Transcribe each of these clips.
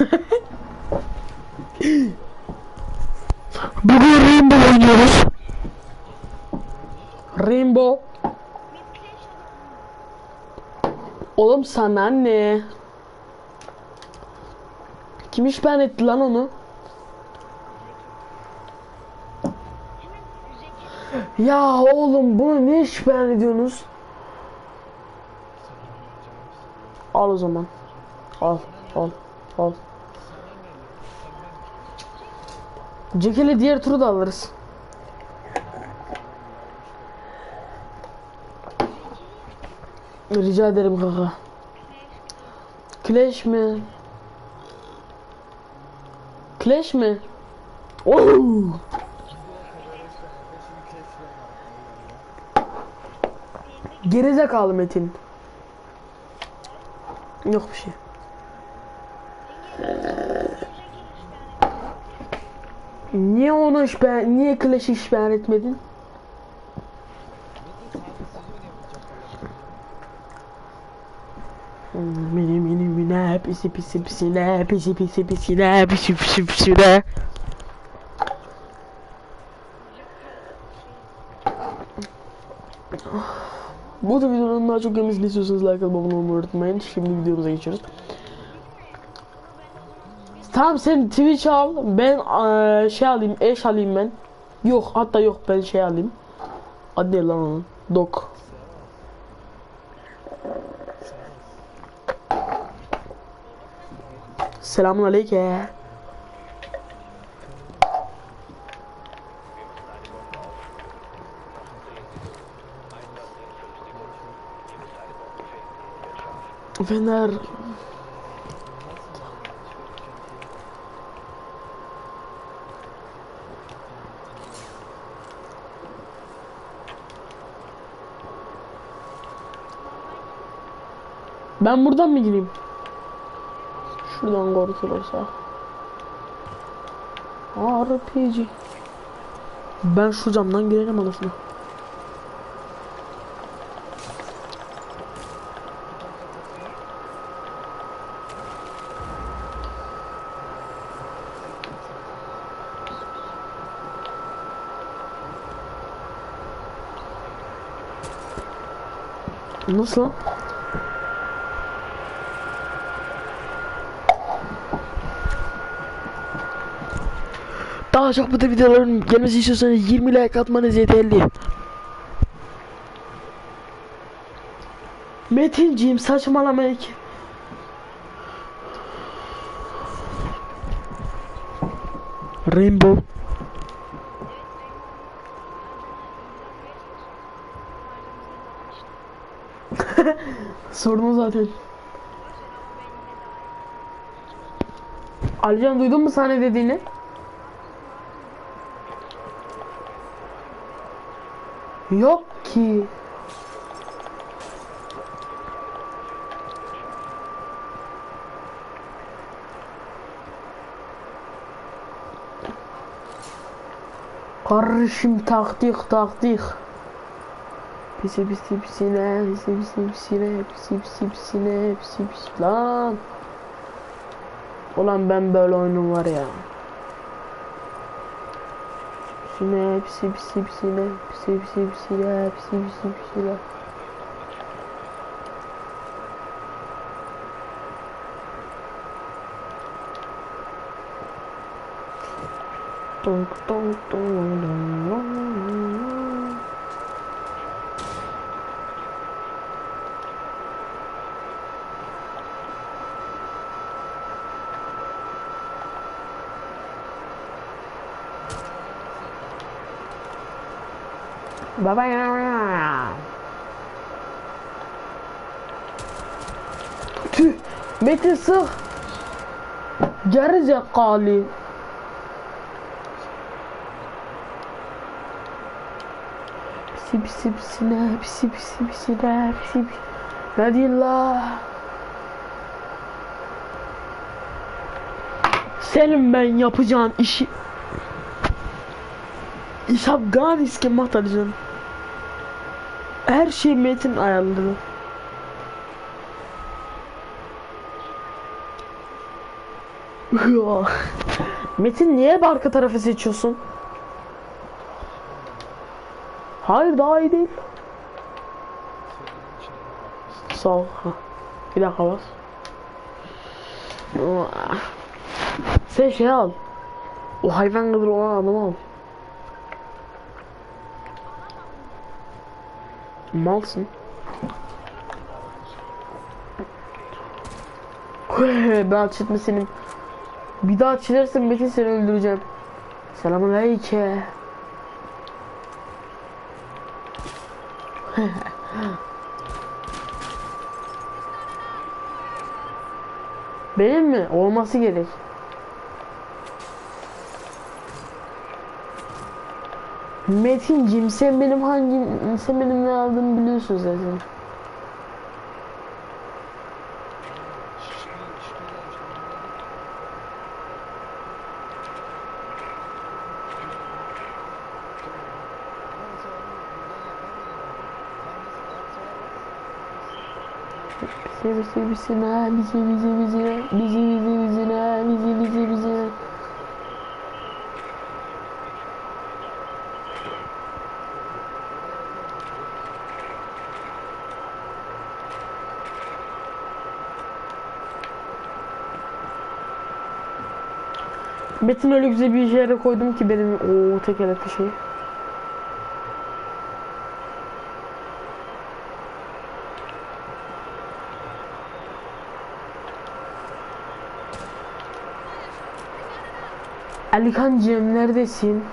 Bugün Rainbow oynuyoruz. Rainbow. Oğlum sana ne? Kim işben etti lan onu? Ya oğlum bunu ne işben ediyorsunuz? Al o zaman. Al, al, al. Cekeli diğer turu da alırız. Rica ederim kaka. Clash mi? Clash mi? Oo! Gerizekalı Metin. Yok bir şey. Niye onu ben niye iş beğen etmedin? Mini mini mine pisi pisi pisine pisi pisi pisine pisi pisi pisine Bu da videonun daha çok gelmesini istiyorsanız like atıp abone olmayı unutmayın. Şimdi videomuza geçiyoruz. Tamam sen Twitch al. Ben eee, şey alayım, eş alayım ben. Yok hatta yok ben şey alayım. Adı lan? Dok. Selamun aleyküm. Fener Ben buradan mı gireyim? Şuradan korkulursa. RPG. Ben şu camdan girerim anasını. Nasıl? Daha çok bu tür videoların gelmesi istiyorsanız 20 like atmanız yeterli. Metinciğim saçmalama ki. Rainbow. Sorun zaten. Alican duydun mu sana dediğini? Yok ki. Karışım taktik taktik. Pisi pisi pisine, pisi pisi pisine, pisi pisi pisine, pisi pisi lan. Ulan ben böyle oyunum var ya. Pisine, pisi pisi pisine, pisi pisi pisine, pisi pisi pisine. Tonk tonk tonk tonk. Baba ya. Tüh. Metin sık. Geri zekalı. Pisi pisi pisine, pisi pisi pisine, pisi pisi. Hadi la. Senin ben yapacağın işi nichts gemacht Alican. Her şey Metin ayarladı. Metin niye hep arka tarafı seçiyorsun? Hayır daha iyi değil. Sağ ol. Ha. Bir dakika bas. Sen şey al. O hayvan kadar olan adamı al. Malsın. ben çitme senin. Bir daha çilersen Metin seni öldüreceğim. Selamun aleyküm. Benim mi? Olması gerek. Metincim sen benim hangi sen benim ne aldığımı biliyorsun zaten. Bizi bizi bizi bizi bizi bizi bizi bizi bizi bizi ne Metin öyle güzel bir yere koydum ki benim o tekerlekli şey. Alikancığım neredesin?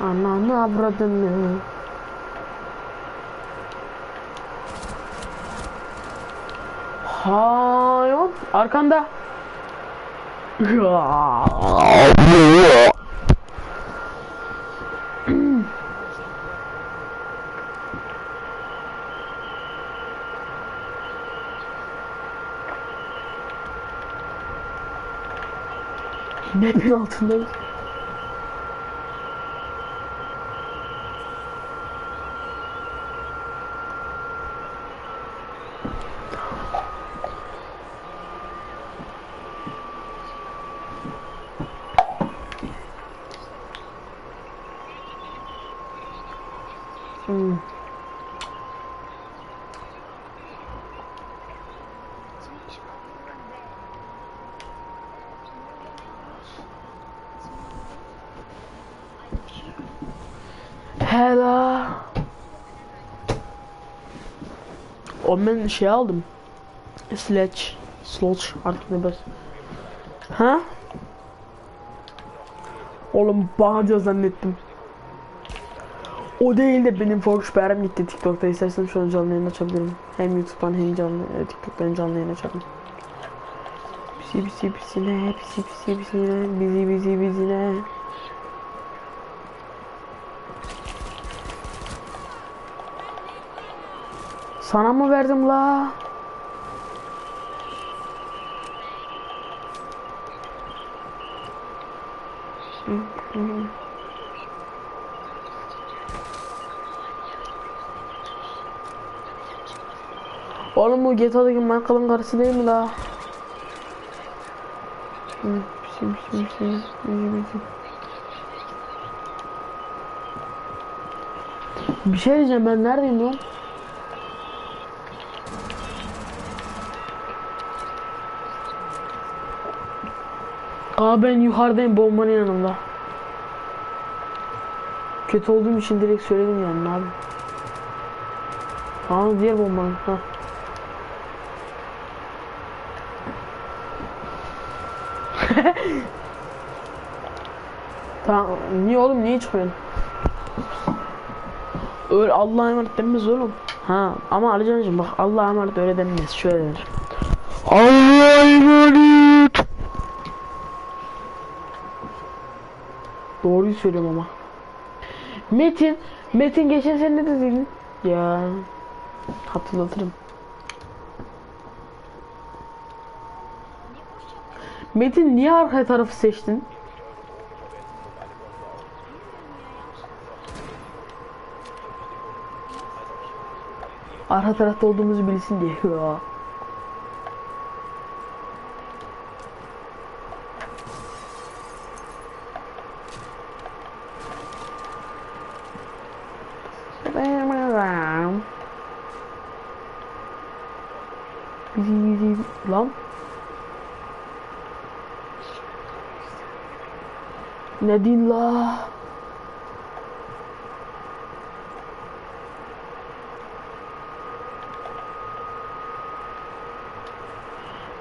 Ananı avradını. Hayır. Arkanda. 热啊！热。嗯。几米？多少度？Hello. O ben şey aldım. Sledge. Sludge artık ne bas. Ha? Oğlum bağırıyor zannettim. O değil de benim Volkswagen gitti TikTok'ta istersen şu an canlı yayın açabilirim. Hem YouTube'dan hem canlı e, TikTok'tan canlı yayın açarım. Bizi bizi bizi ne bizi bizi bizi bizi bizi bizi ne Sana mı verdim la? Oğlum bu GTA'daki Michael'ın karısı değil mi la? Bir şey diyeceğim ben neredeyim lan? Aa ben yukarıdayım bombanın yanında. Kötü olduğum için direkt söyledim yani abi. Aa diğer bombanın. Ha. tamam niye oğlum niye çıkıyorsun? Öyle Allah'a emanet denmez oğlum. Ha ama Alican'cım bak Allah'a emanet öyle denmez. Şöyle denir. Allah'a emanet. Doğruyu söylüyorum ama. Metin, Metin geçen sene ne dedin? Ya hatırlatırım. Metin niye arka tarafı seçtin? Arka tarafta olduğumuzu bilsin diye. Ya. Selam. Bizi bizi lan. Ne din la?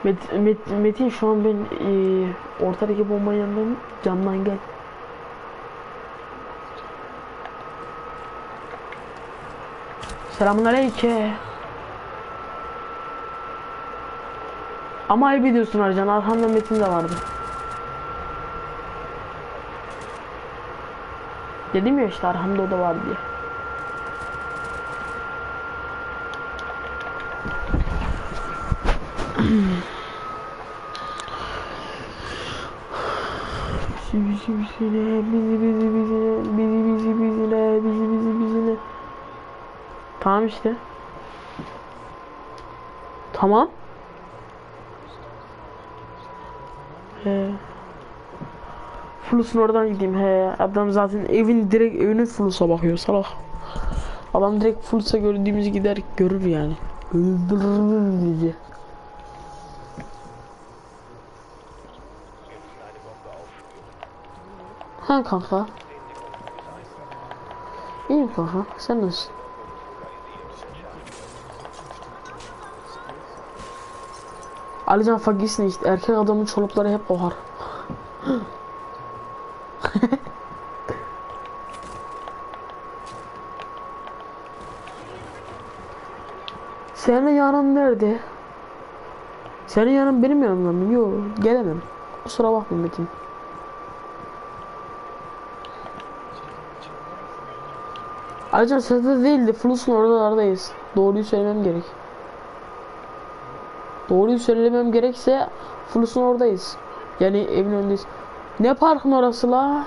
Met, Met, Metin şu an ben eee ortadaki bombanın yanındayım. Camdan gel. Selamun. Ama ayıp ediyorsun Arcan. Arkamda Metin de vardı. Dedim ya işte arkamda o da vardı diye. Bizi bizi bizine, bizi bizi bizine, bizi bizi bizine, bizi bizi bizine. Tamam işte. Tamam. He. Flus'un oradan gideyim he. Adam zaten evin direkt evinin Flus'a bakıyor salak. Adam direkt Flus'a gördüğümüzü gider görür yani. Öldürür bizi. Ha kanka. İyiyim kanka. Sen nasılsın? Alican fakirsin işte. Erkek adamın çolukları hep kokar. Senin yanın nerede? Senin yanın benim yanımda mı? Yok gelemem. Kusura bakma Metin. Ayrıca sette değildi. Flus'un oralardayız. Doğruyu söylemem gerek. Doğruyu söylemem gerekse Flus'un oradayız. Yani evin önündeyiz. Ne parkın orası la?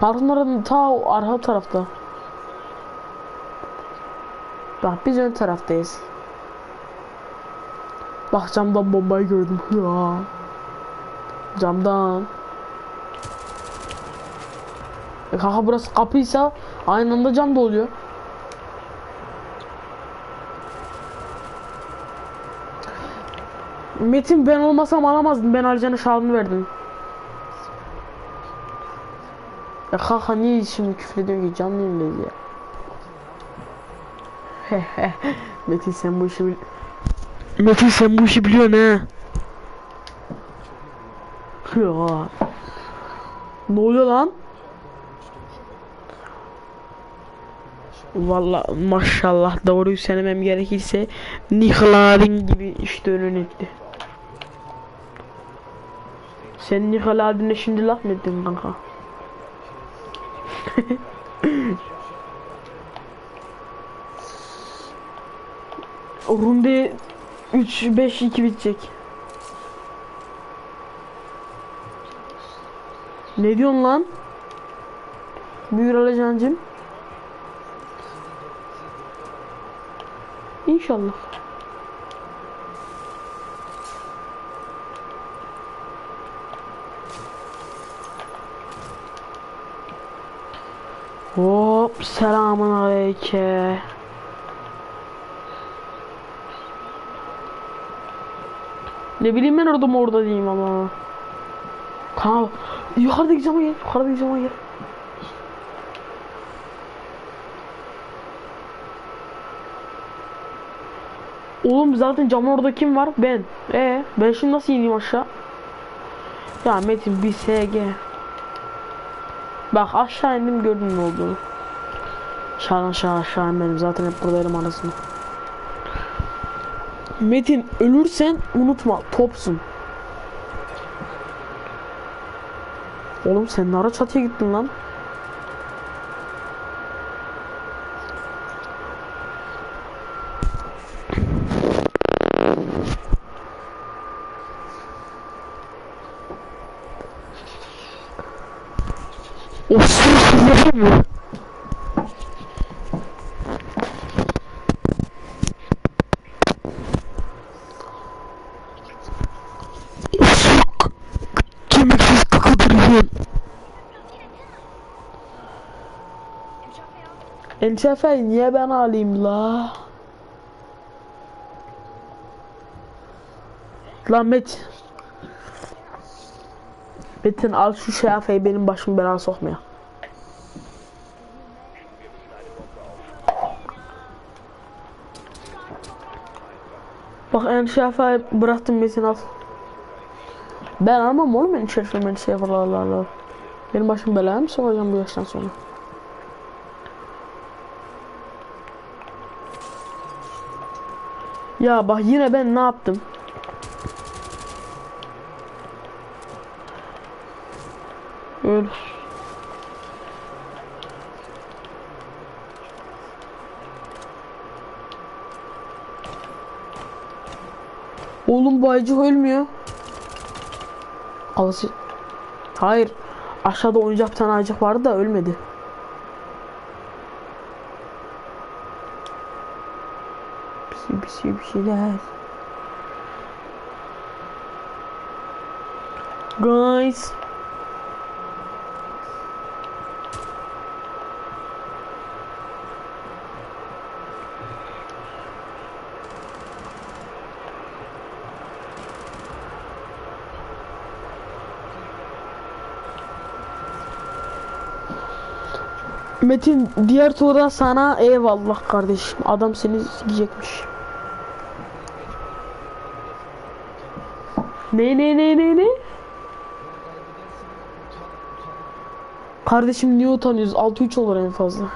Parkın orası ta arka tarafta. Bak biz ön taraftayız. Bak camdan bombayı gördüm. Ya. Camdan. E kanka burası kapıysa aynı anda cam da oluyor. Metin ben olmasam alamazdım. Ben Alican'a şalını verdim. Ya kanka niye şimdi küfür ediyorsun ki canlı ya. Metin sen bu işi bil... Metin sen bu işi biliyorsun ha. Ya. Ne oluyor lan? Valla maşallah doğruyu söylemem gerekirse Nikoladin gibi işte önün etti. Sen Nikoladin'e şimdi laf mı ettin kanka? Runde 3-5-2 bitecek. Ne diyorsun lan? Buyur Alacancım. İnşallah. Hop selamun aleyke. Ne bileyim ben orada mı orada diyeyim ama. Kanka yukarıdaki cama gel. Yukarıdaki cama gel. Oğlum zaten camın orada kim var? Ben. E ben şimdi nasıl ineyim aşağı? Ya Metin bir SG. Bak aşağı indim gördün ne olduğunu. Aşağı aşağı aşağı inmedim zaten hep buradayım arasında. Metin ölürsen unutma topsun. Oğlum sen ne ara çatıya gittin lan? O sırf mi? Ufuk Enşefe'yi niye ben alayım la? Lan Metin. Metin al şu şefeyi benim başımı belaya sokmaya. Bak enşefeyi bıraktım Metin al. Ben almam oğlum ben şey Allah Allah Allah. Benim başım belaya mı sokacağım bu yaştan sonra? Ya bak yine ben ne yaptım? Öl. Oğlum bu ayıcık ölmüyor. Alısı. Hayır. Aşağıda oyuncak bir tane ayıcık vardı da ölmedi. Bir şey bir şey bir şeyler. Guys. Metin diğer turda sana eyvallah kardeşim. Adam seni sikecekmiş. Ne ne ne ne ne? Kardeşim niye utanıyoruz? 6-3 olur en fazla.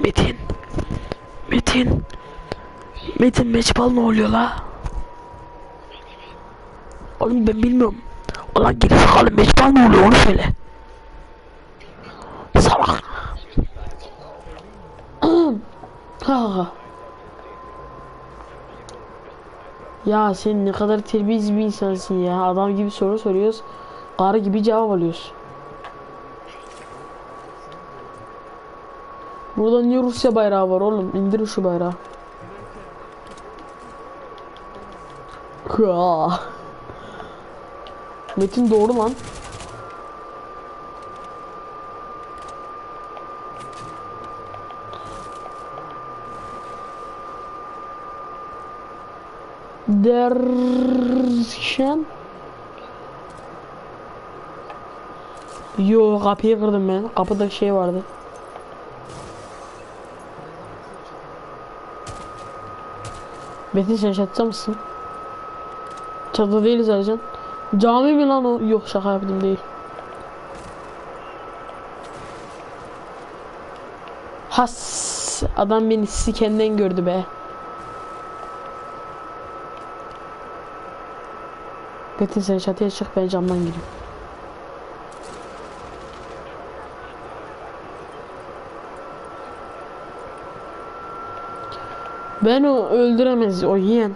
Metin. Metin. Metin meçbal ne oluyor la? Oğlum ben bilmiyorum. Ulan gerizekalı meçbal ne oluyor onu söyle. Salak. ha ha ha. Ya sen ne kadar terbiyesiz bir insansın ya. Adam gibi soru soruyoruz. Karı gibi cevap alıyoruz. Burada niye Rusya bayrağı var oğlum? İndirin şu bayrağı. Metin doğru lan. Derken Yo kapıyı kırdım ben. Kapıda şey vardı. Metin sen çatıda mısın? Çatıda değiliz Ercan. Cami mi lan o? Yok şaka yaptım değil. Has adam beni sikenden gördü be. Metin sen çatıya çık ben camdan gireyim. Ben o öldüremez o yiyen.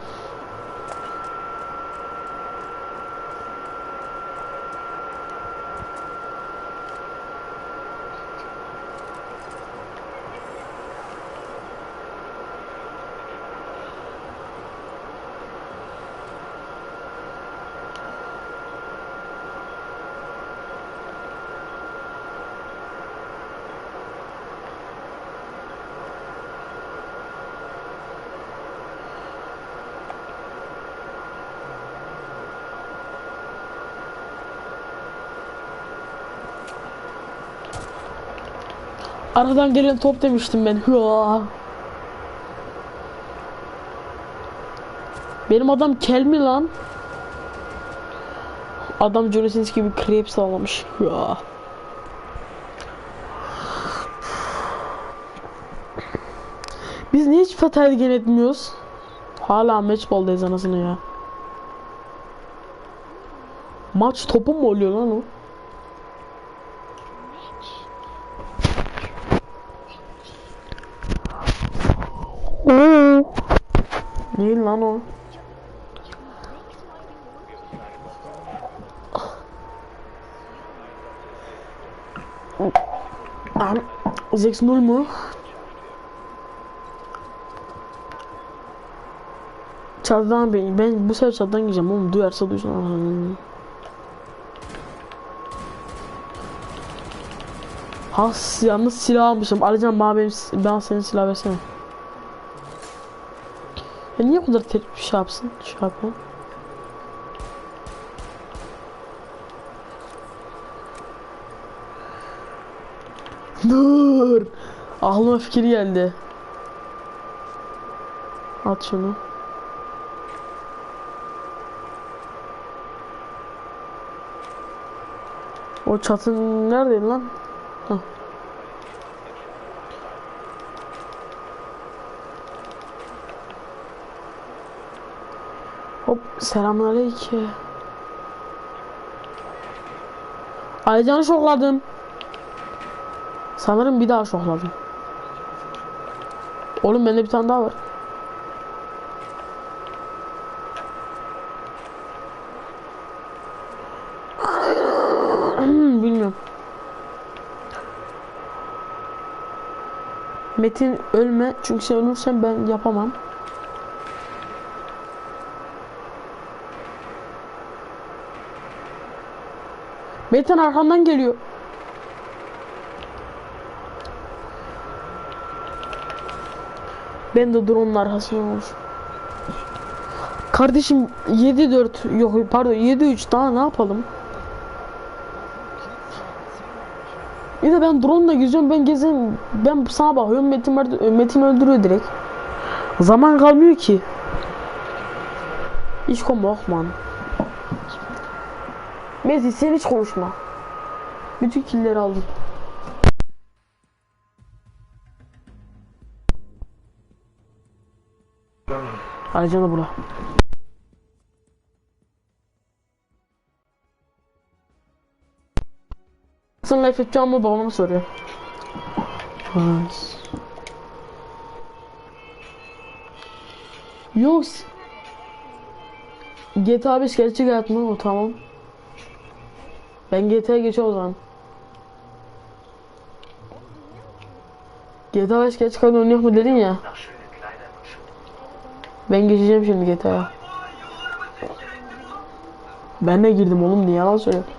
Arkadan gelen top demiştim ben. Benim adam kel mi lan? Adam Johnny Sins gibi krep sağlamış. Hıa. Biz niye hiç fatal gen etmiyoruz? Hala matchball'dayız anasını ya. Maç topu mu oluyor lan o? Değil lan o. Am 6-0 mu? Çatıdan ben, ben bu sefer çatıdan gireceğim oğlum duyarsa duysun. Has yalnız silah almışım. Alican bana benim bana senin silah versene. Ya niye bu kadar tek bir şey yapsın? Şey yapıyor. Dur. Aklıma fikir geldi. At şunu. O çatın neredeydi lan? Hah. Hop selamünaleyküm. Alican'ı şokladım. Sanırım bir daha şokladım. Oğlum bende bir tane daha var. Hmm, Bilmiyorum. Metin ölme çünkü sen ölürsen ben yapamam. Metin arkamdan geliyor. Ben de drone'un arkasına. Kardeşim 7-4 yok pardon 7-3 daha ne yapalım? Bir de ben drone'la geziyorum ben gezen ben sana bakıyorum Metin, var- Metin öldürüyor direkt. Zaman kalmıyor ki. Hiç konuşma. Messi sen hiç konuşma. Bütün killeri aldım. Da bura. Sen life mi babama soruyor. Nice. Yok. GTA 5 gerçek hayat mı? O tamam. Ben GTA'ya geçiyorum o zaman. GTA 5 gerçek hayat oynuyor mu dedin ya. Ben geçeceğim şimdi GTA'ya. Ben de girdim oğlum niye yalan söylüyorsun?